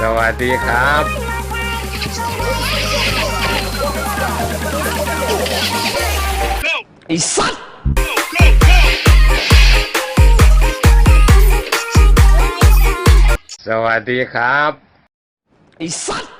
สวัสดีครับ ไอ้สัตว์สวัสดีครับ ไอ้สัตว์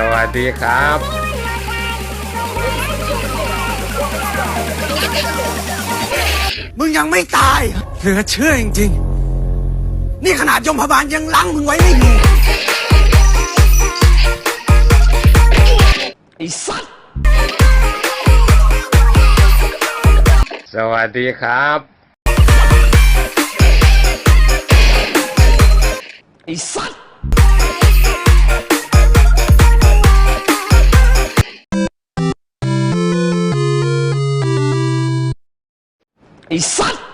สวัสดีครับมึงยังไม่ตาย เหลือเชื่อจริงๆ นี่ขนาดยมพบาลยังลังมึงไว้ไม่อยู่ไอ้สัตว์สวัสดีครับ ไอ้สัตว์ ไอ้สัตว์